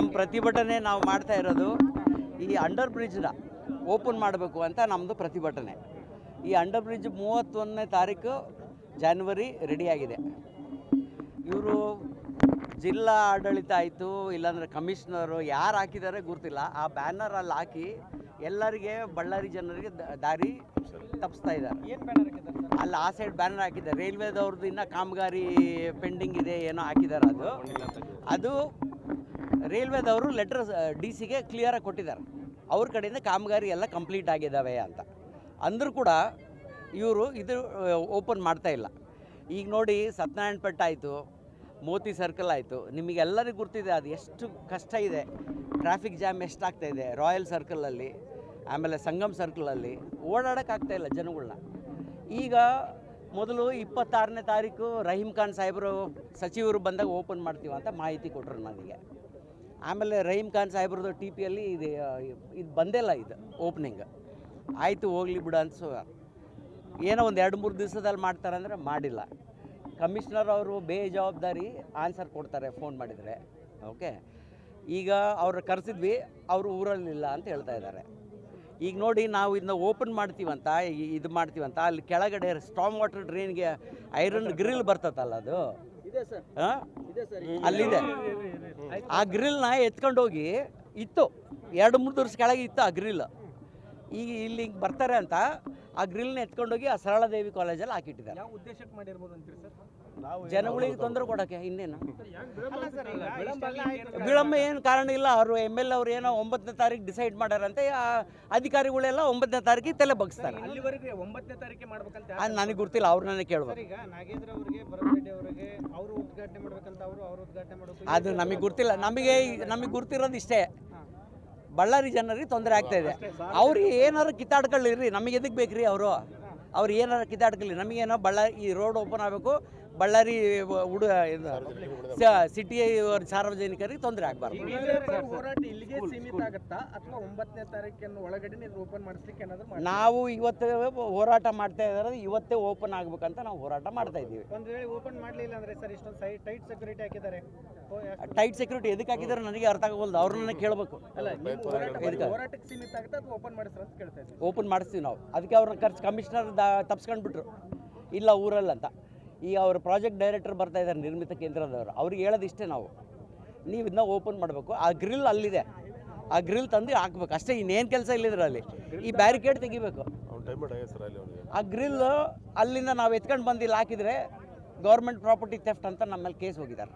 ನಮ್ಮ ಪ್ರತಿಭಟನೆ ನಾವು ಮಾಡ್ತಾ ಇರೋದು ಈ ಅಂಡರ್ ಬ್ರಿಡ್ಜ್ನ ಓಪನ್ ಮಾಡಬೇಕು ಅಂತ ನಮ್ಮದು ಪ್ರತಿಭಟನೆ. ಈ ಅಂಡರ್ ಬ್ರಿಡ್ಜ್ ಮೂವತ್ತೊಂದನೇ ತಾರೀಕು ಜಾನ್ವರಿ ರೆಡಿಯಾಗಿದೆ ಇವರು ಜಿಲ್ಲಾ ಆಡಳಿತ ಆಯಿತು ಇಲ್ಲಾಂದರೆ ಕಮಿಷನರು ಯಾರು ಹಾಕಿದ್ದಾರೆ ಗೊತ್ತಿಲ್ಲ. ಆ ಬ್ಯಾನರ್ ಅಲ್ಲಿ ಹಾಕಿ ಎಲ್ಲರಿಗೆ ಬಳ್ಳಾರಿ ಜನರಿಗೆ ದಾರಿ ತಪ್ಪಿಸ್ತಾ ಇದ್ದಾರೆ. ಅಲ್ಲಿ ಆ ಸೈಡ್ ಬ್ಯಾನರ್ ಹಾಕಿದ್ದಾರೆ. ರೈಲ್ವೇದವ್ರದ್ದು ಇನ್ನೂ ಕಾಮಗಾರಿ ಪೆಂಡಿಂಗ್ ಇದೆ ಏನೋ ಹಾಕಿದ್ದಾರೆ ಅದು. ಅದು ರೈಲ್ವೇದವರು ಲೆಟರ್ ಡಿ ಸಿಗೆ ಕ್ಲಿಯರಾಗಿ ಕೊಟ್ಟಿದ್ದಾರೆ. ಅವ್ರ ಕಡೆಯಿಂದ ಕಾಮಗಾರಿ ಎಲ್ಲ ಕಂಪ್ಲೀಟ್ ಆಗಿದ್ದಾವೆ ಅಂತ. ಅಂದರೂ ಕೂಡ ಇವರು ಇದು ಓಪನ್ ಮಾಡ್ತಾ ಇಲ್ಲ. ಈಗ ನೋಡಿ ಸತ್ಯನಾರಾಯಣ ಪೇಟ್ ಆಯಿತು, ಮೋತಿ ಸರ್ಕಲ್ ಆಯಿತು. ನಿಮಗೆಲ್ಲರಿಗೂ ಗೊತ್ತಿದೆ ಅದು ಎಷ್ಟು ಕಷ್ಟ ಇದೆ. ಟ್ರಾಫಿಕ್ ಜಾಮ್ ಎಷ್ಟಾಗ್ತಾ ಇದೆ ರಾಯಲ್ ಸರ್ಕಲಲ್ಲಿ ಆಮೇಲೆ ಸಂಗಮ್ ಸರ್ಕಲಲ್ಲಿ ಓಡಾಡೋಕ್ಕಾಗ್ತಾ ಇಲ್ಲ ಜನಗಳನ್ನ ಈಗ ಮೊದಲು ಇಪ್ಪತ್ತಾರನೇ ತಾರೀಕು ರಹೀಮ್ ಖಾನ್ ಸಾಹೇಬರು, ಸಚಿವರು ಬಂದಾಗ ಓಪನ್ ಮಾಡ್ತೀವಿ ಅಂತ ಮಾಹಿತಿ ಕೊಟ್ಟರು ನನಗೆ ಆಮೇಲೆ ರಹೀಮ್ ಖಾನ್ ಸಾಹೇಬ್ರದ್ದು ಟಿ ಪಿಯಲ್ಲಿ ಇದು ಇದು ಬಂದಿಲ್ಲ ಇದು ಓಪನಿಂಗ್ ಆಯಿತು, ಹೋಗ್ಲಿ ಬಿಡು ಅನ್ಸು ಏನೋ ಒಂದು ಎರಡು ಮೂರು ದಿವಸದಲ್ಲಿ ಮಾಡ್ತಾರೆ ಅಂದರೆ ಮಾಡಿಲ್ಲ. ಕಮಿಷನರ್ ಅವರು ಬೇಜವಾಬ್ದಾರಿ ಆನ್ಸರ್ ಕೊಡ್ತಾರೆ ಫೋನ್ ಮಾಡಿದರೆ. ಓಕೆ ಈಗ ಅವ್ರು ಕರೆಸಿದ್ವಿ, ಅವರು ಊರಲ್ಲಿಲ್ಲ ಅಂತ ಹೇಳ್ತಾ ಇದ್ದಾರೆ. ಈಗ ನೋಡಿ, ನಾವು ಇದನ್ನ ಓಪನ್ ಮಾಡ್ತೀವಂತ ಇದು ಮಾಡ್ತೀವಂತ, ಅಲ್ಲಿ ಕೆಳಗಡೆ ಸ್ಟ್ರಾಂಗ್ ವಾಟರ್ ಡ್ರೈನ್ಗೆ ಐರನ್ ಗ್ರಿಲ್ ಬರ್ತದಲ್ಲ ಅದು? ಅಲ್ಲಿದೆ. ಆ ಗ್ರಿಲ್ನ ಎತ್ಕೊಂಡು ಹೋಗಿ ಇತ್ತು. ಎರಡು ಮೂರು ವರ್ಷ ಕೆಳಗೆ ಇತ್ತು ಆ ಗ್ರಿಲ್ ಈಗ ಇಲ್ಲಿ ಹಿಂಗ್ ಬರ್ತಾರೆ ಅಂತ ಆ ಗ್ರಿಲ್ನ ಎತ್ಕೊಂಡೋಗಿ ಆ ಸರಳಾದೇವಿ ಕಾಲೇಜಲ್ಲಿ ಹಾಕಿಟ್ಟಿದ್ದಾರೆ. ಯಾವ ಉದ್ದೇಶಕ್ಕೆ ಮಾಡಿರ್ಬೋದು ಅಂತೀರಿ ಸರ್? ಜನಗಳಿಗೆ ತೊಂದರೆ ಕೊಡೋಕ್ಕೆ ಇನ್ನೇನು? ವಿಳಂಬ ಏನು ಕಾರಣ ಇಲ್ಲ. ಅವರು ಎಂ ಎಲ್ ಅವ್ರು ಏನೋ ಒಂಬತ್ತನೇ ತಾರೀಕು ಡಿಸೈಡ್ ಮಾಡ್ಯಾರಂತೆ. ಆ ಅಧಿಕಾರಿಗಳೆಲ್ಲ ಒಂಬತ್ತನೇ ತಾರೀಕಿಗೆ ತಲೆ ಬಗ್ಸ್ತಾರೆ ಅಲ್ಲಿವರೆಗೆ ಒಂಬತ್ತನೇ ತಾರೀಕು ಮಾಡ್ಬೇಕಂತ ಅದು ನನಗೆ ಗೊತ್ತಿಲ್ಲ. ಅವ್ರನ್ನೇ ಕೇಳ್ಬೇಕು ಸರ್ ಈಗ ನಾಗೇಂದ್ರ ಅವರಿಗೆ ಭರತರೆಡ್ಡಿ ಅವರಿಗೆ ಅವರು ಉದ್ಘಾಟನೆ ಮಾಡ್ಬೇಕಂತ ಅವರು ಅವರು ಉದ್ಘಾಟನೆ ಮಾಡೋದು ಅದು ನಮಗೆ ಗೊತ್ತಿಲ್ಲ. ನಮಗೆ ನಮಗೆ ಗೊತ್ತಿರೋದು ಇಷ್ಟೇ. ಬಳ್ಳಾರಿ ಜನರಿಗೆ ತೊಂದರೆ ಆಗ್ತಾ ಇದೆ. ಅವ್ರಿಗೆ ಏನಾರು ಕಿತ್ತಾಡ್ಕೊಳ್ಳಿರಿ ನಮಗೆ ಎದಕ್ಕೆ ಬೇಕ್ರಿ ಅವರು? ಅವ್ರು ಏನಾರು ಕಿತ್ತಾಡ್ಕೊಳ್ಳಿ ನಮಗೇನೋ ಬಳ್ಳಾರಿ ಈ ರೋಡ್ ಓಪನ್ ಆಗಬೇಕು ಬಳ್ಳಾರಿ ಹುಡು ಸಿಟಿ ಸಾರ್ವಜನಿಕರಿಗೆ ತೊಂದರೆ ಆಗಬಾರ್ದು. ಹೋರಾಟ ಇಲ್ಲಿಗೆ ಸೀಮಿತ ಆಗುತ್ತಾ? ಅಥವಾ ಒಂಬತ್ತನೇ ತಾರೀಕಿನ ಒಳಗಡೆ ನೀವು ಓಪನ್ ಮಾಡಿಸ್ಲಿಕ್ಕೆ ಏನಾದ್ರು ಮಾಡಿ ನಾವು ಇವತ್ತು ಹೋರಾಟ ಮಾಡ್ತಾ ಇದ್ದಾರೆ ಇವತ್ತೇ ಓಪನ್ ಆಗ್ಬೇಕಂತ ನಾವು ಹೋರಾಟ ಮಾಡ್ತಾ ಇದ್ದೀವಿ. ಒಂದ್ ವೇಳೆ ಓಪನ್ ಮಾಡ್ಲಿಲ್ಲ ಅಂದ್ರೆ ಸರ್ ಇಷ್ಟೊಂದು ಸೈ ಟೈಟ್ ಸೆಕ್ಯೂರಿಟಿ ಹಾಕಿದ್ದಾರೆ. ಓ, ಟೈಟ್ ಸೆಕ್ಯೂರಿಟಿ ಎದಕ್ಕೆ ಹಾಕಿದ್ದಾರೆ ನನಗೆ ಅರ್ಥ ಆಗೋಲ್ದು ಅವ್ರನ್ನ ಕೇಳಬೇಕು. ಅಲ್ಲ ನಿಮ್ಮ ಹೋರಾಟ ಬರೀ ಹೋರಾಟಕ್ಕೆ ಸೀಮಿತ ಆಗುತ್ತಾ ಅಥವಾ ಓಪನ್ ಮಾಡಿಸ್ತೀವಿ ನಾವು. ಅದಕ್ಕೆ ಅವ್ರನ್ನ ಖರ್ಚು ಕಮಿಷನರ್ ದ ತಪ್ಸ್ಕೊಂಡ್ಬಿಟ್ರು. ಇಲ್ಲ ಊರಲ್ಲಿ ಈಗ ಅವ್ರ ಪ್ರಾಜೆಕ್ಟ್ ಡೈರೆಕ್ಟರ್ ಬರ್ತಾ ಇದ್ದಾರೆ ನಿರ್ಮಿತ ಕೇಂದ್ರದವರು. ಅವ್ರಿಗೆ ಹೇಳೋದು ಇಷ್ಟೇ ನಾವು. ನೀವು ಇದನ್ನ ಓಪನ್ ಮಾಡಬೇಕು. ಆ ಗ್ರಿಲ್ ಅಲ್ಲಿದೆ. ಆ ಗ್ರಿಲ್ ತಂದು ಹಾಕ್ಬೇಕು. ಅಷ್ಟೇ ಇನ್ನೇನು ಕೆಲಸ ಇಲ್ಲಿದ್ರೆ ಅಲ್ಲಿ ಈ ಬ್ಯಾರಿಕೇಡ್ ತೆಗಿಬೇಕು. ಆ ಗ್ರಿಲ್ ಅಲ್ಲಿಂದ ನಾವು ಎತ್ಕೊಂಡು ಬಂದು ಇಲ್ಲಿ ಹಾಕಿದರೆ ಗೌರ್ಮೆಂಟ್ ಪ್ರಾಪರ್ಟಿ ಥೆಫ್ಟ್ ಅಂತ ನಮ್ಮಲ್ಲಿ ಕೇಸ್ ಹೋಗಿದ್ದಾರೆ.